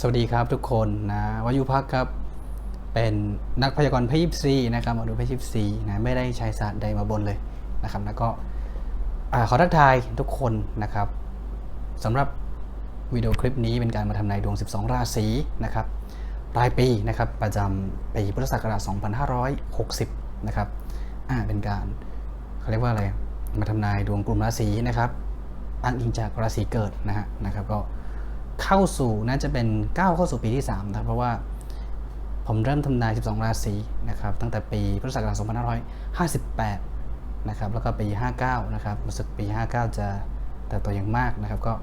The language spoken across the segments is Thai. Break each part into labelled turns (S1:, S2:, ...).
S1: สวัสดีครับทุกคนนะวายุพักครับ เป็นนักพยากรณ์เพยิปซีนะครับมาดูเพยิปซีนะไม่ได้ใช้ศาสตร์ใดมาบนเลยนะครับ แล้วก็ขอทักทายทุกคนนะครับสำหรับวิดีโอคลิปนี้เป็นการมาทำนายดวง 12 ราศีนะครับรายปีนะครับประจำปีพุทธศักราช 2560 นะครับอ่าเป็นการเขาเรียกว่าอะไรมาทำนายดวงกลุ่มราศีนะครับอ้างอิงจากราศีเกิดนะฮะนะครับก็ เข้าสู่น่าจะเป็นก้าวเข้าสู่ปีที่3นะครับเพราะว่าผมเริ่มทำนาย 12 ราศีนะครับตั้งแต่ปีพุทธศักราช2558 นะครับแล้วก็ปี 59 นะครับรู้สึกปี 59 จะเติบโตอย่างมากนะครับ ก็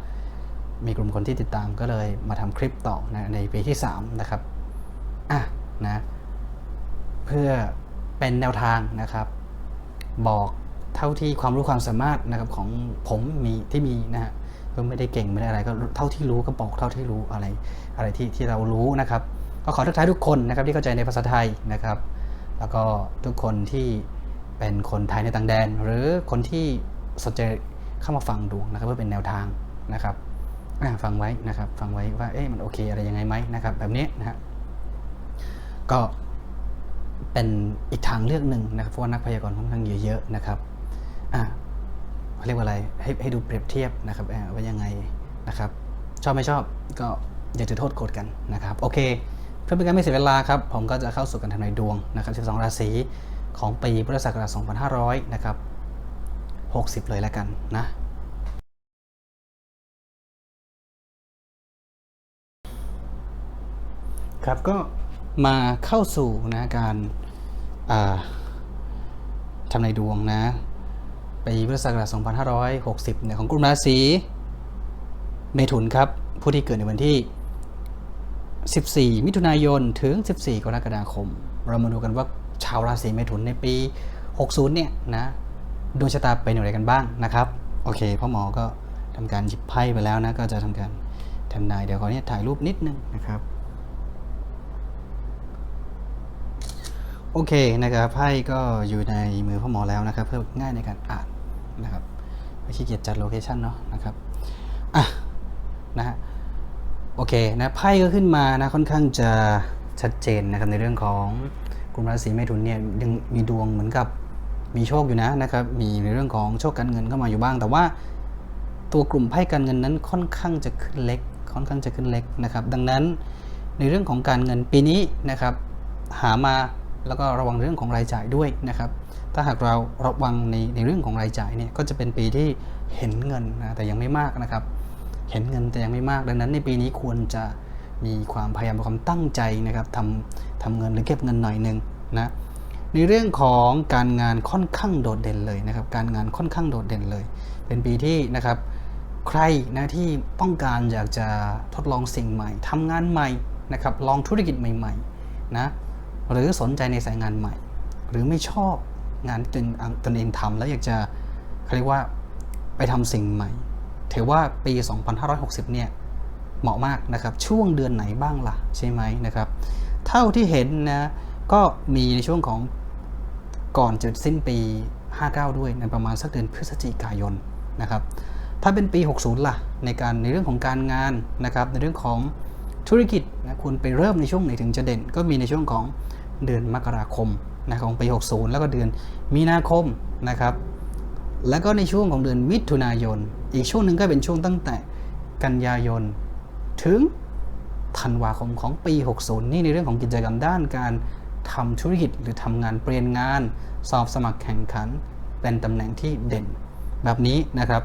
S1: มีกลุ่มคนที่ติดตามก็เลยมาทำคลิปต่อนะในปีที่ 3 นะครับอะนะเพื่อเป็นแนวทางนะครับ บอกเท่าที่ความรู้ความสามารถนะครับของผมมีที่มีนะฮะ ก็ไม่ได้เก่งไม่ได้อะไรก็เท่าที่รู้ก็บอกเท่าที่รู้อะไรอะไรที่ที่เรารู้นะครับก็ขอทักทายทุกคนนะครับที่เข้าใจในภาษาไทยนะครับ แล้วก็ทุกคนที่เป็นคนไทยในต่างแดน หรือคนที่สนใจเข้ามาฟังดวงนะครับเพื่อเป็นแนวทางนะครับฟังไว้นะครับฟังไว้ว่าเอ๊ะมันโอเคอะไรยังไงไหมนะครับ แบบนี้นะฮะก็เป็นอีกทางเลือกหนึ่งนะครับเพราะว่านักพยากรณ์ค่อนข้างเยอะๆนะครับอะ เรียกว่าอะไรให้ให้ดูเปรียบเทียบนะครับว่ายังไงนะครับ ชอบไม่ชอบก็อย่าถือโทษโกรธกันนะครับ โอเค เพื่อเป็นการไม่เสียเวลาครับ ผมก็จะเข้าสู่การทำนายดวงนะครับ 12 ราศีของปีพุทธศักราช 2500 นะครับ 60 เลยแล้วกันนะครับก็มาเข้าสู่นะการทำในายดวงนะ ปีพุทธศักราช2560เนี่ยของกลุ่มราศีเมถุนครับ ผู้ที่เกิดในวันที่ 14 มิถุนายนถึง 14 กรกฎาคม เรามาดูกันว่าชาวราศีเมถุนในปี 60 เนี่ยนะดวงชะตาเป็นอย่างไรกันบ้างนะครับ โอเคพ่อหมอก็ทำการหยิบไพ่ไปแล้วนะ ก็จะทำการทำนายเดี๋ยวขอเนี่ยถ่ายรูปนิดนึงนะครับ โอเคนะครับไพ่ก็อยู่ในมือพ่อหมอแล้วนะครับ เพื่อง่ายในการอ่านนะครับไม่ขี้เกียจจัดโลเคชันเนาะนะครับอะนะฮะโอเคนะไพ่ก็ขึ้นมานะค่อนข้างจะชัดเจนนะครับในเรื่องของกลุ่มราศีเมถุนเนี่ยยังมีดวงเหมือนกับมีโชคอยู่นะนะครับมีในเรื่องของโชคการเงินเข้ามาอยู่บ้าง แต่ว่าตัวกลุ่มไพ่การเงินนั้นค่อนข้างจะขึ้นเล็ก ค่อนข้างจะขึ้นเล็กนะครับ ดังนั้นในเรื่องของการเงินปีนี้นะครับหามา แล้วก็ระวังเรื่องของรายจ่ายด้วยนะครับ ถ้าหากเราระวังในในเรื่องของรายจ่ายเนี่ยก็จะเป็นปีที่เห็นเงินนะแต่ยังไม่มากนะครับ เห็นเงินแต่ยังไม่มาก ดังนั้นในปีนี้ควรจะมีความพยายามความตั้งใจนะครับทำทำเงินหรือเก็บเงินหน่อยหนึ่งนะในเรื่องของการงานค่อนข้างโดดเด่นเลยนะครับ การงานค่อนข้างโดดเด่นเลย เป็นปีที่นะครับใครนะที่ต้องการอยากจะทดลองสิ่งใหม่ทำงานใหม่นะครับลองธุรกิจใหม่ๆนะ หรือสนใจในสายงานใหม่ หรือไม่ชอบงานที่ตนตนเองทำแล้วอยากจะเขาเรียกว่าไปทำสิ่งใหม่ ถือว่าปี 2560 เนี่ยเหมาะมากนะครับ ช่วงเดือนไหนบ้างล่ะใช่ไหมนะครับ เท่าที่เห็นนะก็มีในช่วงของก่อนจะสิ้นปี 59 ด้วยในประมาณสักเดือนพฤศจิกายนนะครับ ถ้าเป็นปี 60 ล่ะ ในการในเรื่องของการงานนะครับ ในเรื่องของธุรกิจนะคุณไปเริ่มในช่วงไหนถึงจะเด่น ก็มีในช่วงของ เดือนมกราคมนะของปี 60 แล้วก็เดือนมีนาคมนะครับ แล้วก็ในช่วงของเดือนมิถุนายน อีกช่วงหนึ่งก็เป็นช่วงตั้งแต่กันยายน ถึงธันวาคมของปี 60 นี่ในเรื่องของกิจกรรมด้านการทำธุรกิจหรือทำงานเปลี่ยนงาน สอบสมัครแข่งขัน เป็นตำแหน่งที่เด่น แบบนี้นะครับ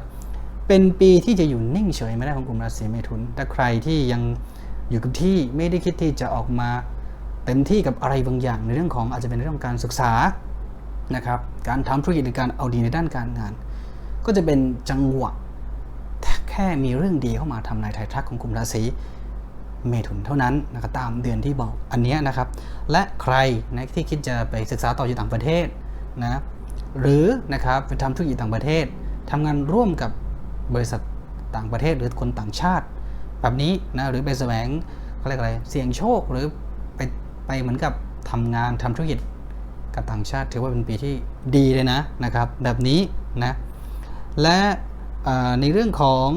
S1: เป็นปีที่จะอยู่นิ่งเฉยไม่ได้ของกลุ่มราศีเมถุนแต่ใครที่ยังอยู่กับที่ไม่ได้คิดที่จะออกมา เต็มที่กับอะไรบางอย่างในเรื่องของอาจจะเป็นเรื่องการศึกษานะครับการทำธุรกิจหรือการเอาดีในด้านการงาน ก็จะเป็นจังหวะแค่มีเรื่องดีเข้ามาทำนายไทยทักของกลุ่มราศีเมถุนเท่านั้นนะครับตามเดือนที่บอกอันนี้นะครับ และใครนะที่คิดจะไปศึกษาต่ออยู่ต่างประเทศนะหรือนะครับไปทำธุรกิจต่างประเทศทำงานร่วมกับบริษัทต่างประเทศหรือคนต่างชาติ แบบนี้นะหรือไปแสวงเขาเรียกอะไรเสี่ยงโชคหรือ ไปเหมือนกับทำงานทำธุรกิจกับต่างชาติถือว่าเป็นปีที่ดีเลยนะนะครับ แบบนี้นะและในเรื่องของ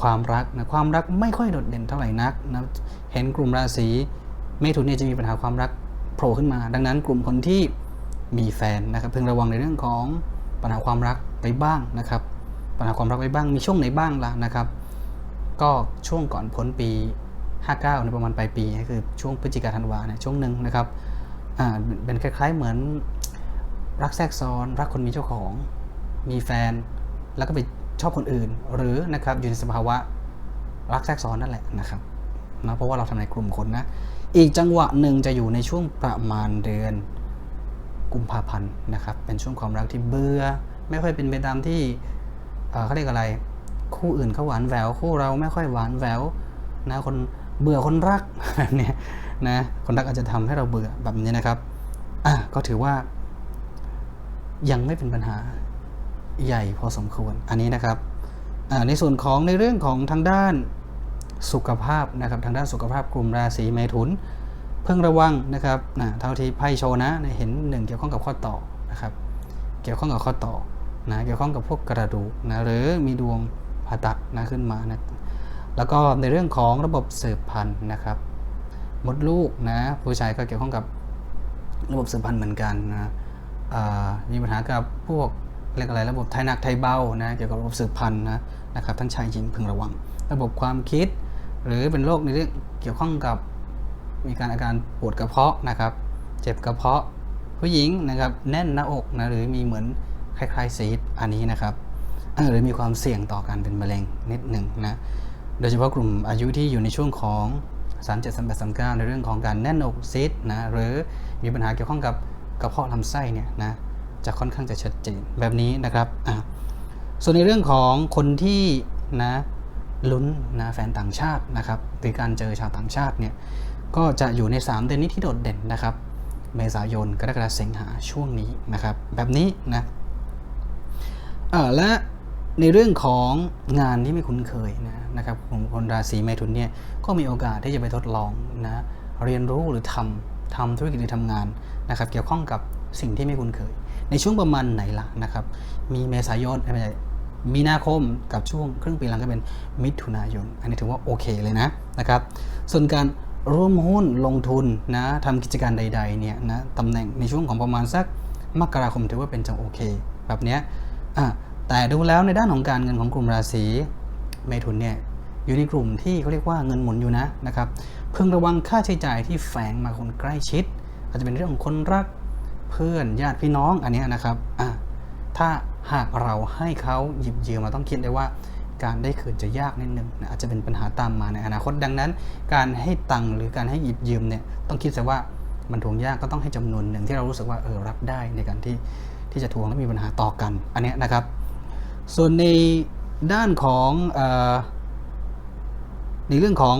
S1: ความรักนะความรักไม่ค่อยโดดเด่นเท่าไหร่นักนะเห็นกลุ่มราศีเมถุนเนี่ยจะมีปัญหาความรักโผล่ขึ้นมา ดังนั้นกลุ่มคนที่มีแฟนนะครับเพึงระวังในเรื่องของปัญหาความรักไปบ้างนะครับ ปัญหาความรักไปบ้างมีช่วงไหนบ้างล่ะนะครับ ก็ช่วงก่อนพ้นปี 59ในประมาณปลายปีคือช่วงพฤศจิกาธันวาเนี่ยช่วงหนึ่งนะครับอ่าเป็นคล้าย ๆ เหมือนรักแทรกซ้อนรักคนมีเจ้าของ มีแฟน แล้วก็ไปชอบคนอื่น หรือนะครับอยู่ในสภาวะรักแทรกซ้อนนั่นแหละนะครับนะเพราะว่าเราทำในกลุ่มคนนะอีกจังหวะหนึ่งจะอยู่ในช่วงประมาณเดือนกุมภาพันธ์นะครับ เป็นช่วงความรักที่เบื่อไม่ค่อยเป็นไปตามที่เอ่อเขาเรียกอะไร คู่อื่นเขาหวานแหววคู่เราไม่ค่อยหวานแหววนะคน เบื่อคนรักเนี่ยนะคนรักอาจจะทำให้เราเบื่อแบบนี้นะครับอะก็ถือว่า ยังไม่เป็นปัญหาใหญ่พอสมควรอันนี้นะครับในส่วนของในเรื่องของทางด้านสุขภาพนะครับทางด้านสุขภาพกลุ่มราศีเมถุน เพิ่งระวังนะครับนะเท่าที่ไพ่โชว์นะเห็นหนึ่งเกี่ยวข้องกับข้อต่อนะครับ เกี่ยวข้องกับข้อต่อนะเกี่ยวข้องกับพวกกระดูกนะหรือมีดวงผ่าตัดนะขึ้นมานะ แล้วก็ในเรื่องของระบบสืบพันธุ์นะครับ มดลูกนะผู้ชายก็เกี่ยวข้องกับระบบสืบพันธุ์เหมือนกันนะมีปัญหากับพวกเรียกอะไรระบบไทยหนักไทยเบานะเกี่ยวกับระบบสืบพันธุ์นะนะครับ ทั้งชายหญิงพึงระวัง ระบบความคิด หรือเป็นโรคในเรื่องเกี่ยวข้องกับมีการอาการปวดกระเพาะนะครับ เจ็บกระเพาะผู้หญิงนะครับแน่นหน้าอกนะหรือมีเหมือนคล้ายๆซีดอันนี้นะครับเออหรือมีความเสี่ยงต่อการเป็นมะเร็งนิดหนึ่งนะ โดยเฉพาะกลุ่มอายุที่อยู่ในช่วงของ 3 7 3 8 3 9 ในเรื่องของการแน่นอกซีดนะหรือมีปัญหาเกี่ยวข้องกับกระเพาะลำไส้เนี่ยนะจะค่อนข้างจะชัดเจนแบบนี้นะครับส่วนในเรื่องของคนที่นะลุ้นนะแฟนต่างชาตินะครับหรือการเจอชาวต่างชาติเนี่ยก็จะอยู่ใน 3 เดือนนี้ที่โดดเด่นนะครับ เมษายนกรกฎาคมสิงหาช่วงนี้นะครับ แบบนี้นะเออและ ในเรื่องของงานที่ไม่คุ้นเคยนะนะครับของคนราศีเมถุนเนี่ยก็มีโอกาสที่จะไปทดลองนะเรียนรู้หรือทำทำธุรกิจหรือทำงานนะครับเกี่ยวข้องกับสิ่งที่ไม่คุ้นเคย ในช่วงประมาณไหนล่ะนะครับ มีเมษายนไม่ใช่มีนาคมกับช่วงครึ่งปีหลังก็เป็นมิถุนายน อันนี้ถือว่าโอเคเลยนะนะครับ ส่วนการร่วมหุ้นลงทุนนะทำกิจการใดๆเนี่ยนะตำแหน่งในช่วงของประมาณสักมกราคมถือว่าเป็นจังโอเค แบบเนี้ยอะ แต่ดูแล้วในด้านของการเงินของกลุ่มราศีเมถุนเนี่ยอยู่ในกลุ่มที่เขาเรียกว่าเงินหมุนอยู่นะนะครับเพิ่งระวังค่าใช้จ่ายที่แฝงมาคนใกล้ชิด อาจจะเป็นเรื่องของคนรักเพื่อนญาติพี่น้องอันนี้นะครับอะถ้าหากเราให้เขาหยิบยืมมาต้องคิดเลยว่าการได้คืนจะยากนิดนึงนะอาจจะเป็นปัญหาตามมาในอนาคตดังนั้น การให้ตังค์หรือการให้หยิบยืมเนี่ยต้องคิดซะว่ามันทวงยากก็ต้องให้จำนวนหนึ่งที่เรารู้สึกว่าเออรับได้ในการที่ที่จะทวงและมีปัญหาต่อกัน อันนี้นะครับ ส่วนในด้านของอในเรื่องของ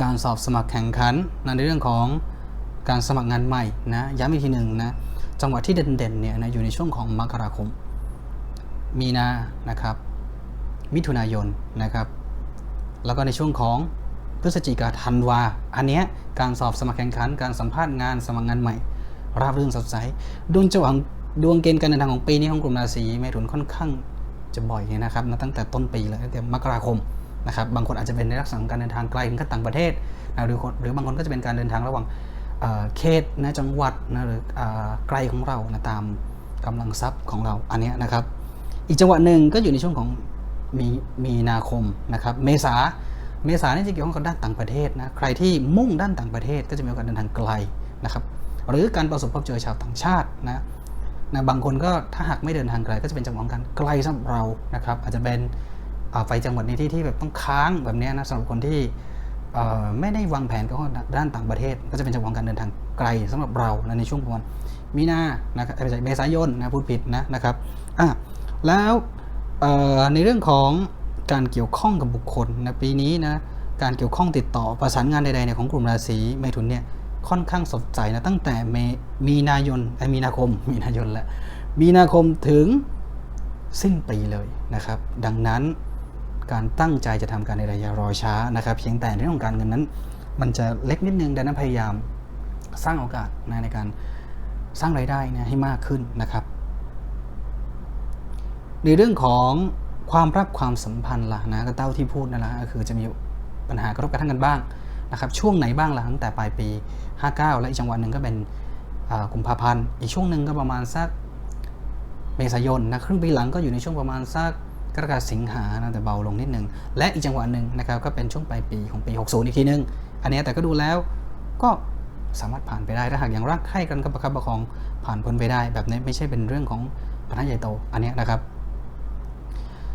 S1: การสอบสมัครแข่งขันนะในเรื่องของการสมัครงานใหม่นะย้ำอีกทีหนึ่งนะจังหวะที่เด่นๆเนี่ยนะอยู่ในช่วงของมกราคม มีนานะครับ มิถุนายนนะครับ แล้วก็ในช่วงของพฤศจิกาธันวา อันเนี้ยการสอบสมัครแข่งขัน การสัมภาษณ์งานสมัครงานใหม่ ราบรื่นสดใสดวงจังหวะ ดวงเกณฑ์การเดินทางของปีนี้ของกลุ่มราศีเมถุนค่อนข้างจะบ่อยนะครับนะตั้งแต่ต้นปีเลยตั้งแต่มกราคมนะครับบางคนอาจจะเป็นในลักษณะของการเดินทางไกลถึงกับต่างประเทศนะหรือหรือบางคนก็จะเป็นการเดินทางระหว่างเเขตนะจังหวัดนะหรือไกลของเรานะตามกำลังทรัพย์ของเราอันนี้นะครับ อีกจังหวะหนึ่งก็อยู่ในช่วงของมีมีนาคมนะครับเมษาเมษานี่จะเกี่ยวข้องกับด้านต่างประเทศนะใครที่มุ่งด้านต่างประเทศก็จะมีโอกาสเดินทางไกลนะครับหรือการประสบพบเจอชาวต่างชาตินะ นะบางคนก็ถ้าหากไม่เดินทางไกลก็จะเป็นจังหวะของการไกลสำหรับเรานะครับอาจจะเป็นไปจังหวัดในที่ที่แบบต้องค้างแบบนี้นะสำหรับคนที่ไม่ได้วางแผนกับด้านต่างประเทศ ก็จะเป็นจังหวะการเดินทางไกลสำหรับเราในช่วงประมาณมีนานะครับเมษายนนะพูดผิดนะนะครับอะแล้วในเรื่องของการเกี่ยวข้องกับบุคคลนะปีนี้นะการเกี่ยวข้องติดต่อประสานงานใดๆเนี่ยของกลุ่มราศีเมถุนเนี่ย ค่อนข้างสดใสนะตั้งแต่เมมีนายนมีนาคมมีนายนแล้วมีนาคมถึงสิ้นปีเลยนะครับ ดังนั้นการตั้งใจจะทำการใดๆอย่ารอช้านะครับ เพียงแต่ในเรื่องของการเงินนั้น มันจะเล็กนิดนึงดังนั้นพยายามสร้างโอกาสนะในการสร้างรายได้นะให้มากขึ้นนะครับ ในเรื่องของความรักความสัมพันธ์ล่ะนะก็เต้าที่พูดนั่นแหละก็คือจะมีปัญหากระทบกระทั่งกันบ้าง นะครับช่วงไหนบ้างล่ะตั้งแต่ปลายปี 59 และอีกจังหวะหนึ่งก็เป็นกุมภาพันธ์อีกช่วงหนึ่งก็ประมาณสักเมษายนนะครึ่งปีหลังก็อยู่ในช่วงประมาณสักกรกฎาคมสิงหานะแต่เบาลงนิดนึง และอีกจังหวะหนึ่งนะครับก็เป็นช่วงปลายปีของปี 60 อีกทีนึง อันนี้แต่ก็ดูแล้วก็สามารถผ่านไปได้ถ้าหากยังรักใคร่กันก็ประคับประคองผ่านพ้นไปได้ แบบนี้ไม่ใช่เป็นเรื่องของปัญหาใหญ่โตอันนี้นะครับ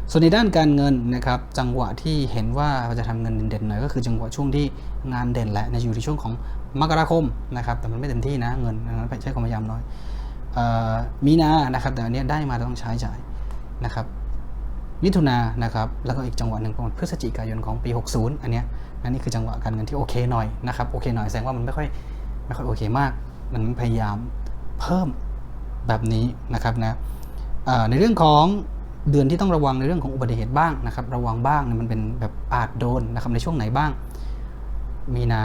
S1: ส่วนในด้านการเงินนะครับจังหวะที่เห็นว่าจะทำเงินเด่นๆหน่อยก็คือจังหวะช่วงที่งานเด่นแหละในอยู่ในช่วงของมกราคมนะครับแต่มันไม่เต็มที่นะเงินนั้นใช้ความพยายามน้อยออมีนานะครับแต่อันนี้ได้มาต้องใช้จ่ายนะครับมิถุนานะครับแล้วก็อีกจังหวะหนึ่งประมาณพฤศจิกายนของปี 60 อันเนี้ยอันนี้คือจังหวะการเงินที่โอเคหน่อยนะครับโอเคหน่อยแสดงว่ามันไม่ค่อยไม่ค่อยโอเคมากมันพยายามเพิ่มแบบนี้นะครับนะในเรื่องของ เดือนที่ต้องระวังในเรื่องของอุบัติเหตุบ้างนะครับ ระวังบ้างเนี่ยมันเป็นแบบอาจโดนนะครับในช่วงไหนบ้าง มีนา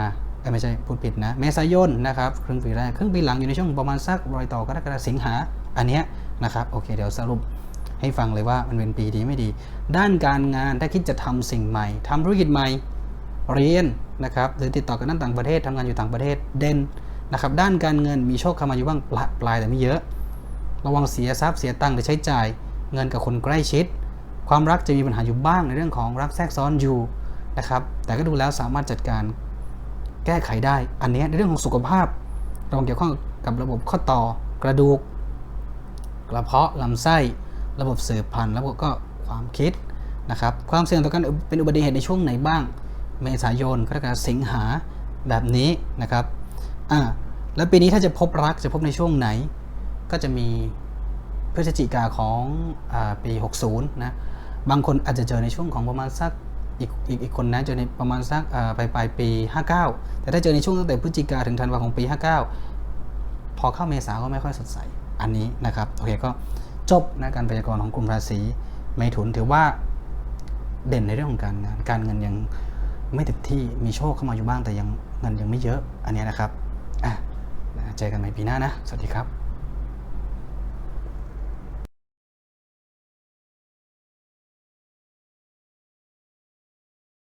S1: ไม่ใช่พูดผิดนะ เมษายนนะครับครึ่งปีแรกครึ่งปีหลังอยู่ในช่วงประมาณสักรอยต่อกรกฎาคมสิงหาอันเนี้ยนะครับโอเคเดี๋ยวสรุปให้ฟังเลยว่ามันเป็นปีดีไม่ดี ด้านการงานถ้าคิดจะทำสิ่งใหม่ทำธุรกิจใหม่เรียนนะครับหรือติดต่อกับนักต่างประเทศทำงานอยู่ต่างประเทศเด่นนะครับด้านการเงินมีโชคเข้ามาอยู่บ้างปลายแต่ไม่เยอะ ระวังเสียทรัพย์เสียตังค์หรือใช้จ่าย เงินกับคนใกล้ชิด ความรักจะมีปัญหาอยู่บ้างในเรื่องของรักแทรกซ้อนอยู่นะครับ แต่ก็ดูแล้วสามารถจัดการแก้ไขได้ อันนี้ในเรื่องของสุขภาพระวังเกี่ยวข้องกับระบบข้อต่อกระดูก กระเพาะลำไส้ ระบบสืบพันธุ์แล้วก็ความคิดนะครับ ความเสี่ยงต่อการเป็นอุบัติเหตุในช่วงไหนบ้าง เมษายนกรกฎาคมสิงหาแบบนี้นะครับอ่าแล้วปีนี้ถ้าจะพบรักจะพบในช่วงไหน ก็จะมี พฤศจิกาของอปี 60 นะ บางคนอาจจะเจอในช่วงของประมาณสักอีกอีกอีกคนนะเจอในประมาณสักปลายปลายปี 59 แต่ถ้าเจอในช่วงตั้งแต่พฤศจิกาถึงธันวาของปี 59 พอเข้าเมษาก็ไม่ค่อยสดใส อันนี้นะครับโอเคก็จบนะการพยากรณ์ของกลุ่มราศีเมถุนถือว่าเด่นในเรื่องของการงานการเงินยังไม่เต็มที่มีโชคเข้ามาอยู่บ้างแต่ยังเงินยังไม่เยอะอันนี้นะครับอะเจอกันใหม่ปีหน้านะ สวัสดีครับ